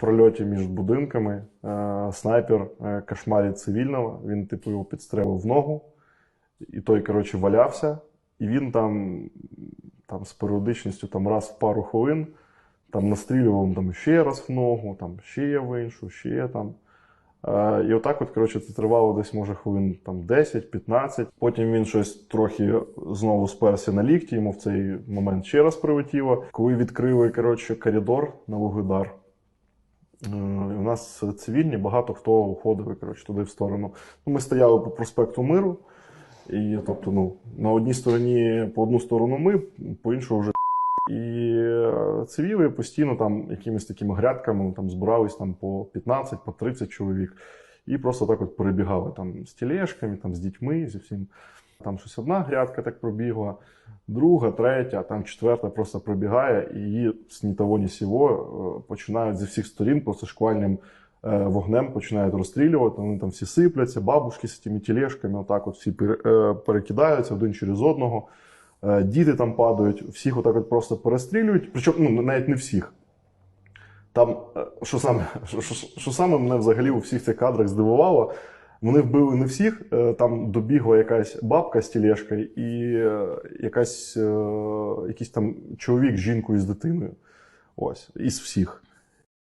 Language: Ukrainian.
прольоті між будинками е, снайпер е, кошмарить цивільного. Він, типу, його підстрелив в ногу, і той, коротше, валявся, і він там, там з періодичністю там, раз в пару хвилин там настрілював там, ще раз в ногу, там, ще в іншу, ще там. Е, І отак, от, коротше, це тривало десь, може, хвилин там 10-15. Потім він щось трохи знову сперся на лікті, йому в цей момент ще раз прилетіло. Коли відкрили коротше, коридор на Вугледар, у нас цивільні, багато хто уходили коротше, туди в сторону. Ну, ми стояли по проспекту Миру. І тобто, ну, на одній стороні, по одну сторону ми, по іншу вже і е, цивіли постійно там якимись такими грядками ну, там збирались там по 15, по 30 чоловік. І просто так от перебігали там з тілешками, там з дітьми, зі всім. Там щось одна грядка так пробігла, друга, третя, там четверта просто пробігає, і її ні того, ні сього е, починають зі всіх сторін просто шквальним е, вогнем починають розстрілювати. Вони там всі сипляться, бабушки з тими тілешками, отак от всі е, перекидаються один через одного. Діти там падають, всіх отак от просто перестрілюють. Причому ну, навіть не всіх. Там, що саме, що, що саме мене взагалі у всіх цих кадрах здивувало, вони вбили не всіх. е, Там добігла якась бабка з тілешкою і е, якась, е, якийсь там чоловік з жінкою з дитиною. Ось, із всіх.